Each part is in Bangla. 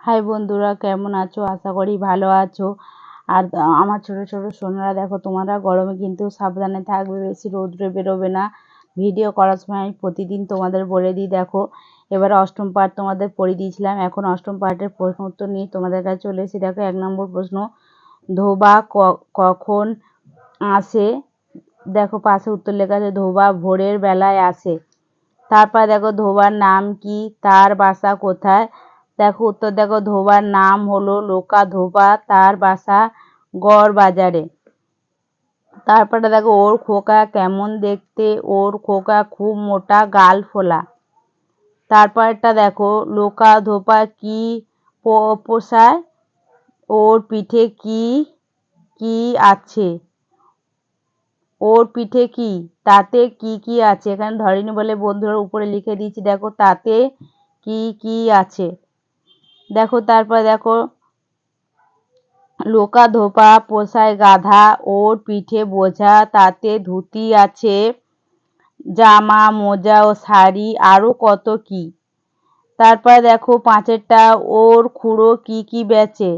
হাই বন্ধুরা, কেমন আছো? আশা করি ভালো আছো। আর আমার ছোট ছোট সোনারা, দেখো, তোমরা গরমে কিন্তু সাবধানে থাকবে, বেশি রৌদ্রে বেরোবে না। ভিডিও করার সময় আমি প্রতিদিন তোমাদের বলে দিই, দেখো। এবার অষ্টম পাঠ তোমাদের পড়িয়ে দিয়েছিলাম। এখন অষ্টম পাঠের প্রশ্ন উত্তর নিয়ে তোমাদের কাছে চলে এসেছি। দেখো, এক নম্বর প্রশ্ন, ধোবা কখন আসে? দেখো, পাশে উত্তর লেখা আছে, ধোবা ভোরের বেলায় আসে। তারপর দেখো, ধোবার নাম কি? তার বাসা কোথায়? দেখো উত্তর দেখো, ধোবার নাম হলো লোকা ধোবা, তার বাসা গড় বাজারে। তারপরে দেখো, ওর খোকা কেমন দেখতে, ওর খোকা খুব মোটা, গাল ফোলা। তারপরটা দেখো, লোকা ধোপা কি পোষায়, ওর পিঠে কি কি আছে? ওর পিঠে কি, তাতে কি কি আছে? এখানে ধরেনি বলে বন্ধুরা উপরে লিখে দিয়েছি, দেখো তাতে কি কি আছে? দেখো, তারপর দেখো, লোকা ধোপা পোষায় গাধা, ওর পিঠে বোঝা, তাতে ধুতি আছে, জামা, মোজা ও শাড়ি আরও কত কি। তারপর দেখো, পাঁচেরটা, ওর খুঁড়ো কি কি বেচে,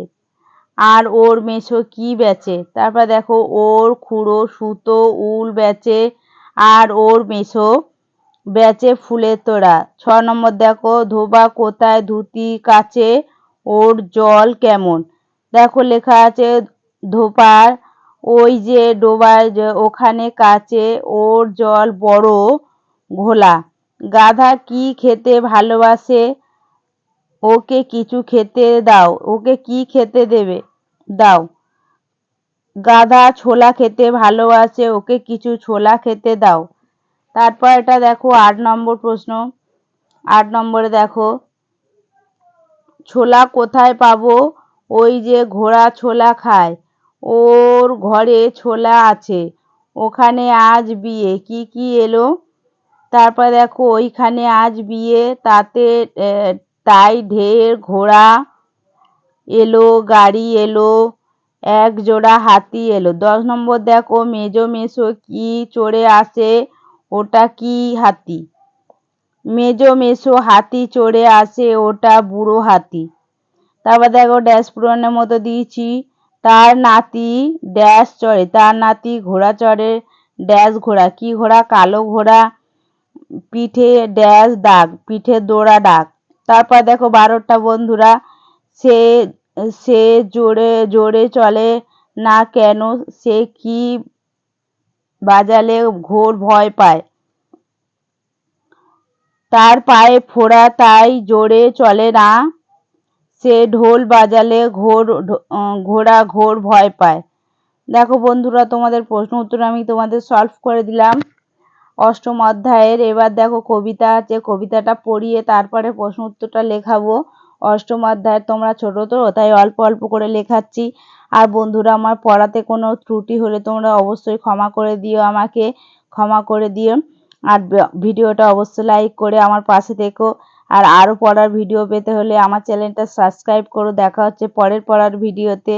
আর ওর মেশো কি বেচে। তারপর দেখো, ওর খুঁড়ো সুতো, উল বেচে, আর ওর মেশো বেচে ফুলের তোড়া ছ নম্বর দেখো, ধোবা কোথায়, ধুতি কাছে ওর জল কেমন? দেখো লেখা আছে, ধোপার, ওই যে ডোবায় ওখানে কাছে ওর জল বড় ঘোলা। গাধা কি খেতে ভালোবাসে? ওকে কিছু খেতে দাও, ওকে কি খেতে দেবে? দাও। গাধা ছোলা খেতে ভালোবাসে, ওকে কিছু ছোলা খেতে দাও। তারপর এটা দেখো আট নম্বর প্রশ্ন। আট নম্বরে দেখো, ছোলা কোথায় পাবো? ওই যে ঘোড়া ছোলা খায়। ওর ঘরে ছোলা আছে। ওখানে আজ বিয়ে। কি কি এলো? তারপর দেখো, ওইখানে আজ বিয়ে। তাতে তাই ঢের ঘোড়া এলো, গাড়ি এলো, এক জোড়া হাতি এলো। দশ নম্বর দেখো, মেজো মেশো কি চড়ে আসে? ওটা কি হাতি? মেজো মেশো হাতি চড়ে আসে, ওটা বুড়ো হাতি। তারপর দেখো ড্যাশ পূরণের মতো দিয়েছি। তার নাতি ড্যাশ চড়ে, তার নাতি ঘোড়া চড়ে, ড্যাশ ঘোড়া। কি ঘোড়া? কালো ঘোড়া, পিঠে ড্যাশ দাগ, পিঠে দোড়া ডাক তারপর দেখো বারোটা বন্ধুরা, সে সে জোরে জোরে চলে, না কেন, সে কি বাজালে ঘোর ভয় পায়। তার পায়ে ফোড়া তাই জোরে চলে না। সে ঢোল বাজালে ঘোর ঘোড়া ঘোর ভয় পায়। দেখো বন্ধুরা, তোমাদের প্রশ্ন উত্তর আমি তোমাদের সলভ করে দিলাম। অষ্টম অধ্যায়ের, এবার দেখো কবিতা আছে, কবিতাটা পড়িয়ে তারপরে প্রশ্ন উত্তরটা লেখাবো। অষ্টম অধ্যায় তোমরা ছোট তো, তাই অল্প অল্প করে লেখাচ্ছি। আর বন্ধুরা, আমার পড়াতে কোনো ত্রুটি হলে তোমরা অবশ্যই ক্ষমা করে দিও আমাকে, ক্ষমা করে দিও। আর ভিডিওটা অবশ্যই লাইক করে আমার পাশে থেকো। আর আরও পড়ার ভিডিও পেতে হলে আমার চ্যানেলটা সাবস্ক্রাইব করো। দেখা হচ্ছে পরের পড়ার ভিডিওতে।